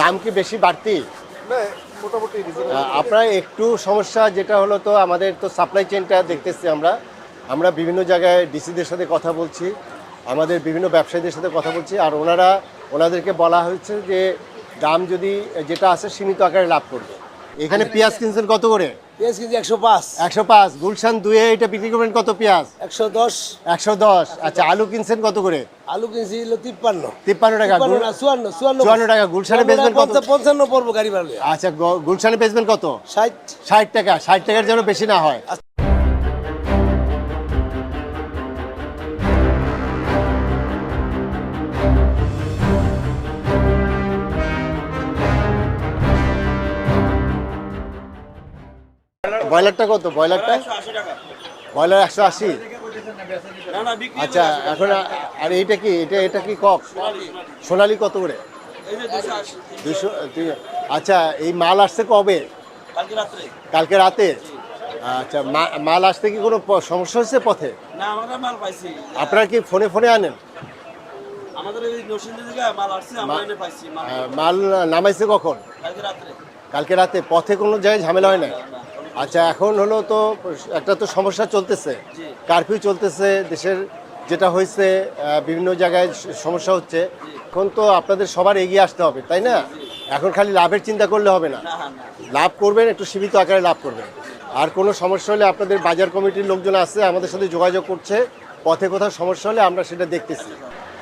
দাম কি বেশি বাড়তি? আপনার একটু সমস্যা যেটা হলো তো আমাদের তো সাপ্লাই চেনটা দেখতেছি আমরা। আমরা বিভিন্ন জায়গায় ডিসিদের সাথে কথা বলছি আমাদের বিভিন্ন ব্যবসায়ীদের সাথে কথা বলছি আর ওনারা ওনাদেরকে বলা হয়েছে যে দাম যদি যেটা আছে সীমিত আকারে লাভ করবে। এখানে পেঁয়াজ কিনছেন কত করে? পেঁয়াজ কেজি একশো পাঁচ। একশো পাঁচ। গুলশান দুয়ে এটা বিক্রি করবেন কত পেঁয়াজ? একশো দশ। একশো দশ। আচ্ছা আলু কিনছেন কত করে? আলু কিনছি হলো তিপ্পান্ন। তিপ্পান্ন টাকা। চুয়ান্ন চুয়ান্ন চুয়ান্ন টাকা। গুলশানে বেচবেন কত? পঞ্চান্ন- পড়ব গাড়ি আচ্ছা গুলশানে বেচবেন কত? ষাট। ষাট টাকা। ষাট টাকার যেন বেশি না হয়। ব্রয়লারটা কত? ব্রয়লারটা? ব্রয়লার একশো আশি? আচ্ছা এখন আর এইটা কি? এটা এটা কি কক? সোনালি কত করে? দুশো আচ্ছা এই মাল আসছে কবে? কালকে রাতে? আচ্ছা মাল আসতে কি কোনো সমস্যা হচ্ছে পথে? আপনারা কি ফোনে ফোনে আনেন? মাল নামাইছে কখন? কালকে রাতে। পথে কোনো জায়গায় ঝামেলা হয় না আচ্ছা এখন হলো তো একটা তো সমস্যা চলতেছে। কারফিউ চলতেছে দেশের যেটা হয়েছে বিভিন্ন জায়গায় সমস্যা হচ্ছে। এখন তো আপনাদের সবার এগিয়ে আসতে হবে তাই না? এখন খালি লাভের চিন্তা করলে হবে না। লাভ করবেন একটু সীমিত আকারে লাভ করবেন। আর কোনো সমস্যা হলে আপনাদের বাজার কমিটির লোকজন আছে আমাদের সাথে যোগাযোগ করছে। পথে কোথাও সমস্যা হলে আমরা সেটা দেখতেছি।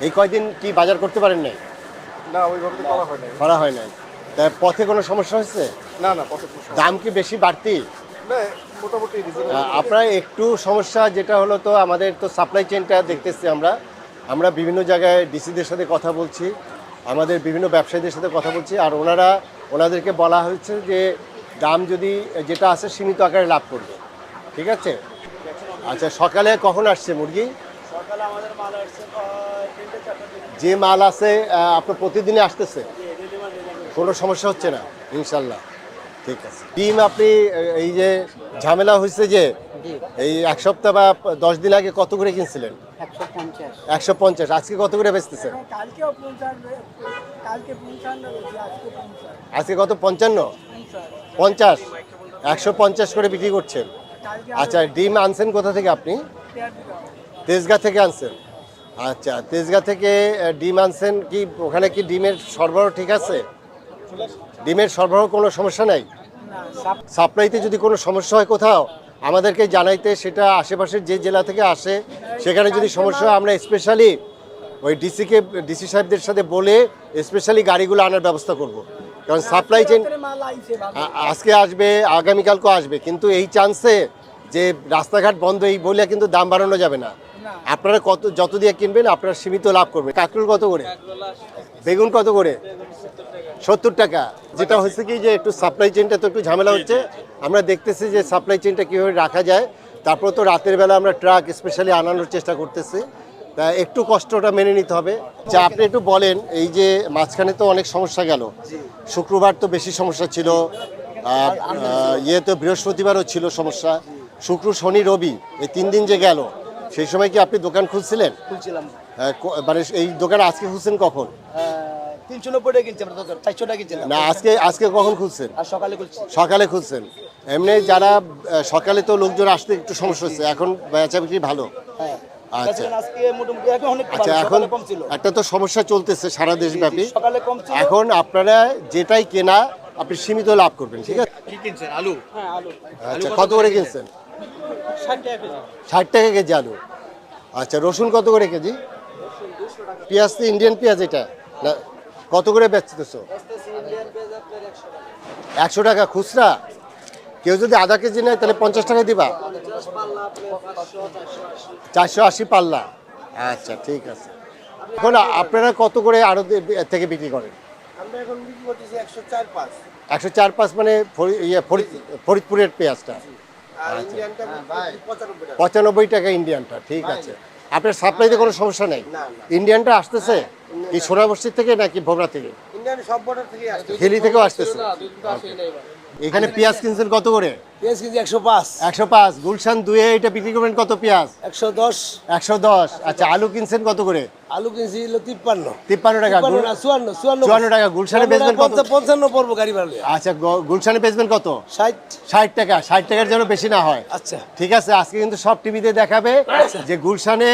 এই কয়দিন কি বাজার করতে পারেন নাই? না ওইভাবে করা হয় নাই। করা হয় নাই। তা পথে কোনো সমস্যা হচ্ছে না না পথে কোনো সমস্যা- দাম কি বেশি বাড়তি? আপনার একটু সমস্যা যেটা হলো তো আমাদের তো সাপ্লাই চেনটা দেখতেছি আমরা। আমরা বিভিন্ন জায়গায় ডিসিদের সাথে কথা বলছি আমাদের বিভিন্ন ব্যবসায়ীদের সাথে কথা বলছি আর ওনারা ওনাদেরকে বলা হয়েছে যে দাম যদি যেটা আছে সীমিত আকারে লাভ করবে। ঠিক আছে? আচ্ছা সকালে কখন আসছে মুরগি? যে মাল আছে আপনার প্রতিদিনই আসতেছে? কোনো সমস্যা হচ্ছে না ইনশাল্লাহ। ঠিক আছে। ডিম আপনি এই যে ঝামেলা হয়েছে যে এই এক সপ্তাহ বা দশ দিন আগে কত করে কিনছিলেন? একশো পঞ্চাশ। আজকে কত করে বেচতেছেন? বেশি আজকে কত পঞ্চান্ন? পঞ্চাশ। একশো পঞ্চাশ করে বিক্রি করছেন। আচ্ছা ডিম আনছেন কোথা থেকে আপনি? তেজগাঁ থেকে আনছেন। আচ্ছা তেজগাঁ থেকে ডিম আনছেন কি ওখানে কি ডিমের সরবরাহ ঠিক আছে? ডিমের সরবরাহ কোনো সমস্যা নাই? সাপ্লাইতে যদি কোনো সমস্যা হয় কোথাও আমাদেরকে জানাইতে সেটা আশেপাশের যে জেলা থেকে আসে সেখানে যদি সমস্যা হয় আমরা স্পেশালি ওই ডিসিকে ডিসি সাহেবদের সাথে বলে স্পেশালি গাড়িগুলো আনার ব্যবস্থা করব। কারণ সাপ্লাই চেন আজকে আসবে আগামীকালকেও আসবে কিন্তু এই চান্সে যে রাস্তাঘাট বন্ধ এই বলে কিন্তু দাম বাড়ানো যাবে না। না। আপনারা কত যত দিয়ে কিনবেন আপনারা সীমিত লাভ করবেন। কাঁকরুল কত করে? বেগুন কত করে? সত্তর টাকা। যেটা হচ্ছে কি যে একটু সাপ্লাই চেনটা তো একটু ঝামেলা হচ্ছে। আমরা দেখতেছি যে সাপ্লাই চেনটা কীভাবে রাখা যায়। তারপর তো রাতের বেলা আমরা ট্রাক স্পেশালি আনানোর চেষ্টা করতেছি। তা একটু কষ্টটা মেনে নিতে হবে। যা আপনি একটু বলেন এই যে মাঝখানে তো অনেক সমস্যা গেল। শুক্রবার তো বেশি সমস্যা ছিল। আর ইয়ে তো বৃহস্পতিবারও ছিল সমস্যা। শুক্র শনি রবি এই তিন দিন যে গেল। সেই সময় কি আপনি দোকান খুলছিলেন? খুলছিলাম। আহ, মানে এই দোকান আজকে খুলছেন কখন? তিনশো নব্বই টাকা কিনছি আমরা দোকান চারশো টাকা কিনছিলাম না আজকে আজকে কখন খুলছেন? আর সকালে খুলছি। সকালে খুলছেন। এমনি যারা সকালে তো লোকজন আসতে একটু সমস্যা হচ্ছে এখন বেচা বিক্রি ভালো। হ্যাঁ। আচ্ছা। বেচাকেনা আজকে মোটামুটি এখন অনেক আচ্ছা এখন সকালে কম ছিল। একটা তো সমস্যা চলতেছে সারা দেশব্যাপী। সকালে এখন আপনারা যেটাই কেনা আপনি সীমিত লাভ করবেন ঠিক আছে? কি কিনছেন? আলু? হ্যাঁ আলু। আচ্ছা কত করে কিনছেন? ষাট টাকা কেজি। ষাট টাকা কেজি আলু। আচ্ছা রসুন কত করে কেজি? পেঁয়াজ তো ইন্ডিয়ান পেঁয়াজ এটা। না কত করে বেচতেছো একশো টাকা খুচরা? কেউ যদি আধা কেজি নেয় তাহলে পঞ্চাশ টাকা দিবা? চারশো আশি পাল্লা। আচ্ছা ঠিক আছে। এখন আপনারা কত করে আরও থেকে বিক্রি করেন? আমরা এখন বিক্রি করতেছি একশো চার পাঁচ। মানে ইয়ে ফরিদ- ফরিদপুরের পেঁয়াজটা। আর ইন্ডিয়ানটা পঁচানব্বই টাকা। পঁচানব্বই টাকা ইন্ডিয়ানটা ঠিক আছে। আপনার সাপ্লাইতে কোনো সমস্যা নেই? ইন্ডিয়ানটা আসতেছে? কি সোনাবস্তির থেকে নাকি ভোগড়া থেকে? ইন্ডিয়ান সব বর্ডার থেকে আসছে। হিলি থেকেও আসতেছে। এখানে পেঁয়াজ কিনছেন কত করে? পেঁয়াজ কেজি একশো পাঁচ। একশো পাঁচ। গুলশান দুয়ে এটা বিক্রি করবেন কত পেঁয়াজ? একশো দশ। একশো দশ। আচ্ছা আলু কিনছেন কত করে? আলু কিনছি হলো তিপ্পান্ন। তিপ্পান্ন টাকা। চুয়ান্ন চুয়ান্ন চুয়ান্ন টাকা। গুলশানে বেচবেন কত? পঞ্চান্ন পড়ব গাড়ি ভাড়া আচ্ছা গুলশানে বেচবেন কত? ষাট। ষাট টাকা। ষাট টাকার যেন বেশি না হয়। আচ্ছা। ঠিক আছে আজকে কিন্তু সব টিভিতে দেখাবে যে গুলশানে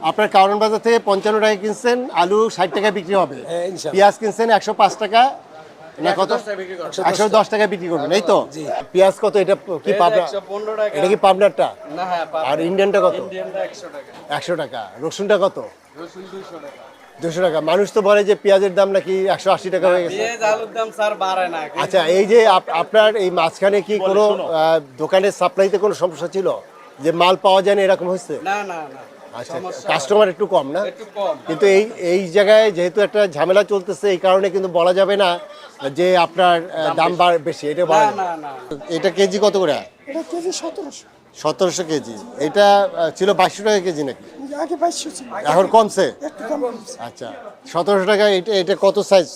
আপনার কারণ বাজার থেকে পঞ্চান্ন টাকা কিনছেন আলু ষাট টাকা বিক্রি হবে। হ্যাঁ, পেঁয়াজ কিনছেন একশো পাঁচ টাকা না কত? একশো দশ টাকা বিক্রি করবেন। এই তো? পেঁয়াজ কত? এটা কি পাবনা এটা কি পাবনারটা? আর ইন্ডিয়ানটা কত? একশো টাকা। রসুনটা কত? দুশো টাকা। মানুষ তো বলে যে পেঁয়াজের দাম নাকি একশো আশি টাকা হয়ে গেছে। আলুর দাম স্যার বাড়ায় না। আচ্ছা এই যে আপ- আপনার এই মাঝখানে কি কোনো দোকানের সাপ্লাইতে কোনো সমস্যা ছিল? যে মাল পাওয়া যায় না এরকম হচ্ছে না না না। আচ্ছা কাস্টমার একটু কম না? কিন্তু এই এই জায়গায় যেহেতু একটা ঝামেলা চলতেছে এই কারণে কিন্তু বলা যাবে না যে আপনার দাম বাড় বেশি এটা বাড়ে না না। এটা কেজি কত করে? এটা কেজি সতেরোশো। সতেরোশো কেজি। এটা ছিল বাইশশো টাকা কেজি নাকি? এখন কমছে? একটু কম কমছে। আচ্ছা সতেরোশো টাকা এটা এটা কত সাইজ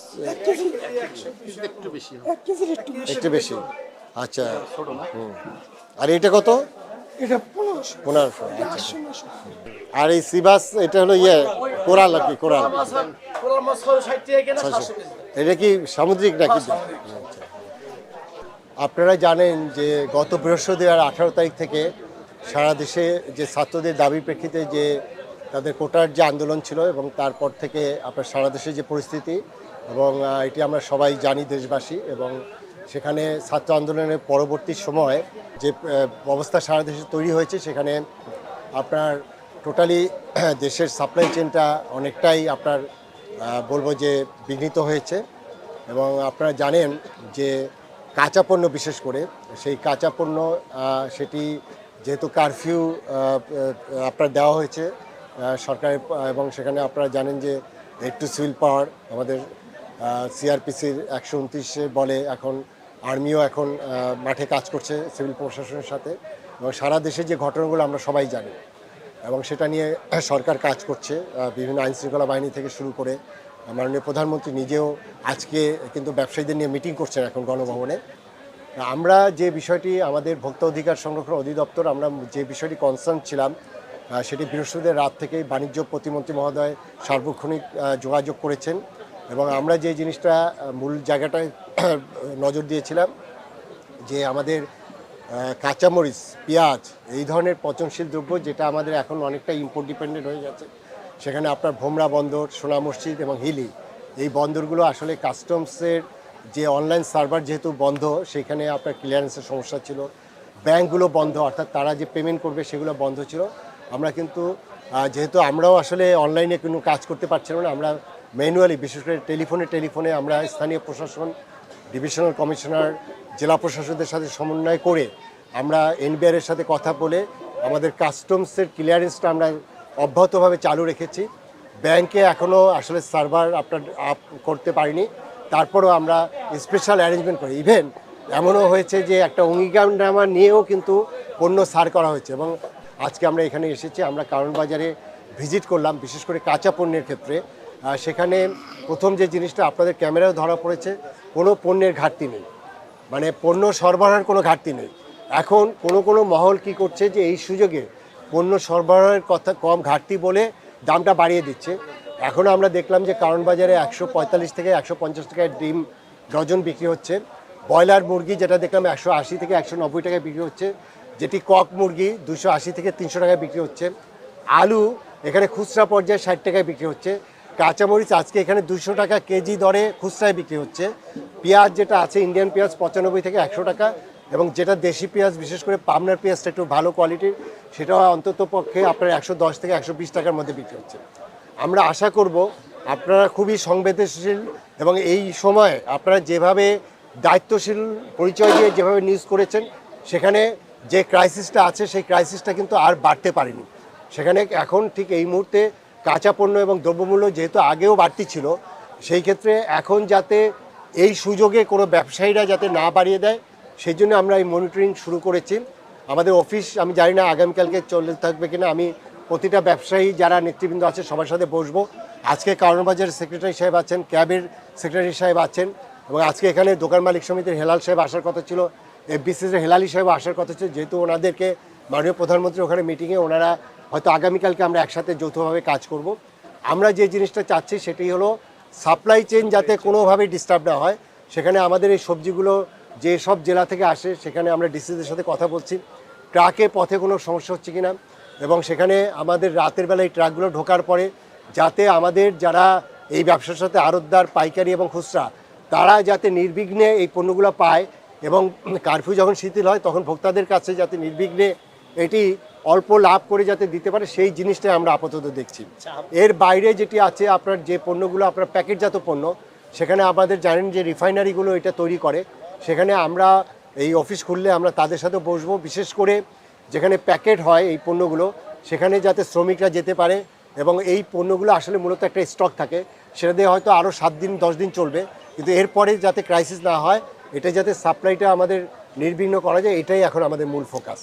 একটু বেশি আচ্ছা হুম। আর এটা কত? এটা পনেরোশো। পনেরোশো। আটশো নশো আর এই সিবাস এটা হলো ইয়ে কোরাল আর কি কোরাল এটা কি সামুদ্রিক নাকি? আচ্ছা। আপনারা জানেন যে গত বৃহস্পতিবার আঠারো তারিখ থেকে সারা দেশে যে ছাত্রদের দাবির প্রেক্ষিতে যে তাদের কোটার যে আন্দোলন ছিল এবং তারপর থেকে আপনার সারা দেশে যে পরিস্থিতি এবং এটি আমরা সবাই জানি দেশবাসী এবং সেখানে ছাত্র আন্দোলনের পরবর্তী সময় যে অবস্থা সারা দেশে তৈরি হয়েছে, সেখানে আপনার টোটালি দেশের সাপ্লাই চেনটা অনেকটাই আপনার বলব যে বিঘ্নিত হয়েছে। এবং আপনারা জানেন যে কাঁচা পণ্য বিশেষ করে, সেই কাঁচা পণ্য সেটি যেহেতু কারফিউ আপনার দেওয়া হয়েছে সরকারের, এবং সেখানে আপনারা জানেন যে একটু সিভিল পাওয়ার আমাদের সিআরপিসির একশো উনত্রিশে বলে এখন আর্মিও এখন মাঠে কাজ করছে সিভিল প্রশাসনের সাথে। এবং সারা দেশে যে ঘটনাগুলো আমরা সবাই জানি। এবং সেটা নিয়ে সরকার কাজ করছে বিভিন্ন আইন শৃঙ্খলা বাহিনী থেকে শুরু করে, মাননীয় প্রধানমন্ত্রী নিজেও আজকে কিন্তু ব্যবসায়ীদের নিয়ে মিটিং করছেন এখন গণভবনে। আমরা যে বিষয়টি আমাদের ভোক্তা অধিকার সংরক্ষণ অধিদপ্তর, আমরা যে বিষয়টি কনসার্ন ছিলাম সেটি বৃহস্পতিবার রাত থেকেই বাণিজ্য প্রতিমন্ত্রী মহোদয় সার্বক্ষণিক যোগাযোগ করেছেন। এবং আমরা যে জিনিসটা মূল জায়গাটায় নজর দিয়েছিলাম, যে আমাদের কাঁচামরিচ, পেঁয়াজ, এই ধরনের পচনশীল দ্রব্য যেটা আমাদের এখন অনেকটা ইম্পোর্ট ডিপেন্ডেন্ট হয়ে গেছে সেখানে আপনার ভোমরা বন্দর, সোনা মসজিদ এবং হিলি, এই বন্দরগুলো আসলে কাস্টমসের যে অনলাইন সার্ভার যেহেতু বন্ধ, সেখানে আপনার ক্লিয়ারেন্সের সমস্যা ছিল। ব্যাংকগুলো বন্ধ, অর্থাৎ তারা যে পেমেন্ট করবে সেগুলো বন্ধ ছিল। আমরা কিন্তু যেহেতু আমরাও আসলে অনলাইনে কোনো কাজ করতে পারছিলাম না, আমরা ম্যানুয়ালি বিশেষ করে টেলিফোনে টেলিফোনে আমরা স্থানীয় প্রশাসন ডিভিশনাল কমিশনার জেলা প্রশাসকদের সাথে সমন্বয় করে আমরা এনবিআর এর সাথে কথা বলে আমাদের কাস্টমসের ক্লিয়ারেন্সটা আমরা অব্যাহতভাবে চালু রেখেছি। ব্যাংকে এখনও আসলে সার্ভার আপনার আপ করতে পারিনি। তারপরও আমরা স্পেশাল অ্যারেঞ্জমেন্ট করি। ইভেন এমনও হয়েছে যে একটা অঙ্গীকারনামা নিয়েও কিন্তু পণ্য সার করা হয়েছে এবং আজকে আমরা এখানে এসেছি, আমরা কারণ বাজারে ভিজিট করলাম, বিশেষ করে কাঁচা পণ্যের ক্ষেত্রে। সেখানে প্রথম যে জিনিসটা আপনাদের ক্যামেরায় ধরা পড়েছে, কোনো পণ্যের ঘাটতি নেই। মানে পণ্য সরবরাহের কোনো ঘাটতি নেই। এখন কোনো কোনো মহল কি করছে যে এই সুযোগে পণ্য সরবরাহের কথা কম ঘাটতি বলে দামটা বাড়িয়ে দিচ্ছে। এখন আমরা দেখলাম যে কারণ বাজারে একশো পঁয়তাল্লিশ থেকে একশো পঞ্চাশ টাকায় ডিম ডজন বিক্রি হচ্ছে। ব্রয়লার মুরগি যেটা দেখলাম একশো আশি থেকে একশো নব্বই টাকায় বিক্রি হচ্ছে। যেটি কক মুরগি দুশো আশি থেকে তিনশো টাকায় বিক্রি হচ্ছে। আলু এখানে খুচরা পর্যায়ে ষাট টাকায় বিক্রি হচ্ছে। কাঁচামরিচ আজকে এখানে দুশো টাকা কেজি দরে খুচরায় বিক্রি হচ্ছে। পেঁয়াজ যেটা আছে ইন্ডিয়ান পেঁয়াজ পঁচানব্বই থেকে একশো টাকা এবং যেটা দেশি পেঁয়াজ, বিশেষ করে পাবনার পেঁয়াজটা একটু ভালো কোয়ালিটির সেটা অন্তত পক্ষে আপনার একশো দশ থেকে একশো বিশ টাকার মধ্যে বিক্রি হচ্ছে। আমরা আশা করব আপনারা খুবই সংবেদনশীল এবং এই সময় আপনারা যেভাবে দায়িত্বশীল পরিচয় দিয়ে যেভাবে নিউজ করেছেন, সেখানে যে ক্রাইসিসটা আছে, সেই ক্রাইসিসটা কিন্তু আর বাড়তে পারেনি। সেখানে এখন ঠিক এই মুহূর্তে কাঁচা পণ্য এবং দ্রব্যমূল্য যেহেতু আগেও বাড়তি ছিল, সেই ক্ষেত্রে এখন যাতে এই সুযোগে কোনো ব্যবসায়ীরা যাতে না বাড়িয়ে দেয়, সেই জন্য আমরা এই মনিটরিং শুরু করেছি। আমাদের অফিস আমি জানি না আগামীকালকে চলে থাকবে কিনা, আমি প্রতিটা ব্যবসায়ী যারা নেতৃবৃন্দ আছে সবার সাথে বসবো। আজকে কারণবাজার সেক্রেটারি সাহেব আছেন, ক্যাবের সেক্রেটারি সাহেব আছেন এবং আজকে এখানে দোকান মালিক সমিতির হেলাল সাহেব আসার কথা ছিল। এফবিসিসের হেলালি সাহেব আসার কথা ছিল, যেহেতু ওনাদেরকে মাননীয় প্রধানমন্ত্রী ওখানে মিটিংয়ে ওনারা হয়তো আগামীকালকে আমরা একসাথে যৌথভাবে কাজ করব। আমরা যে জিনিসটা চাচ্ছি সেটি হলো সাপ্লাই চেন যাতে কোনোভাবেই ডিস্টার্ব না হয়। সেখানে আমাদের এই সবজিগুলো যে সব জেলা থেকে আসে, সেখানে আমরা ডিসিদের সাথে কথা বলছি। ট্রাকে পথে কোনো সমস্যা হচ্ছে কি না এবং সেখানে আমাদের রাতের বেলা এই ট্রাকগুলো ঢোকার পরে যাতে আমাদের যারা এই ব্যবসার সাথে আড়তদার, পাইকারি এবং খুচরা, তারা যাতে নির্বিঘ্নে এই পণ্যগুলো পায় এবং কারফিউ যখন শিথিল হয় তখন ভোক্তাদের কাছে যাতে নির্বিঘ্নে এটি অল্প লাভ করে যাতে দিতে পারে সেই জিনিসটাই আমরা আপাতত দেখছি। এর বাইরে যেটি আছে আপনার যে পণ্যগুলো আপনার প্যাকেটজাত পণ্য সেখানে আমাদের জানেন যে রিফাইনারিগুলো এটা তৈরি করে। সেখানে আমরা এই অফিস খুললে আমরা তাদের সাথে বসবো। বিশেষ করে যেখানে প্যাকেট হয় এই পণ্যগুলো সেখানে যাতে শ্রমিকরা যেতে পারে এবং এই পণ্যগুলো আসলে মূলত একটা স্টক থাকে। সেটা দিয়ে হয়তো আরও সাত দিন দশ দিন চলবে। কিন্তু এরপরে যাতে ক্রাইসিস না হয় এটা যাতে সাপ্লাইটা আমাদের নির্বিঘ্ন করা যায় এটাই এখন আমাদের মূল ফোকাস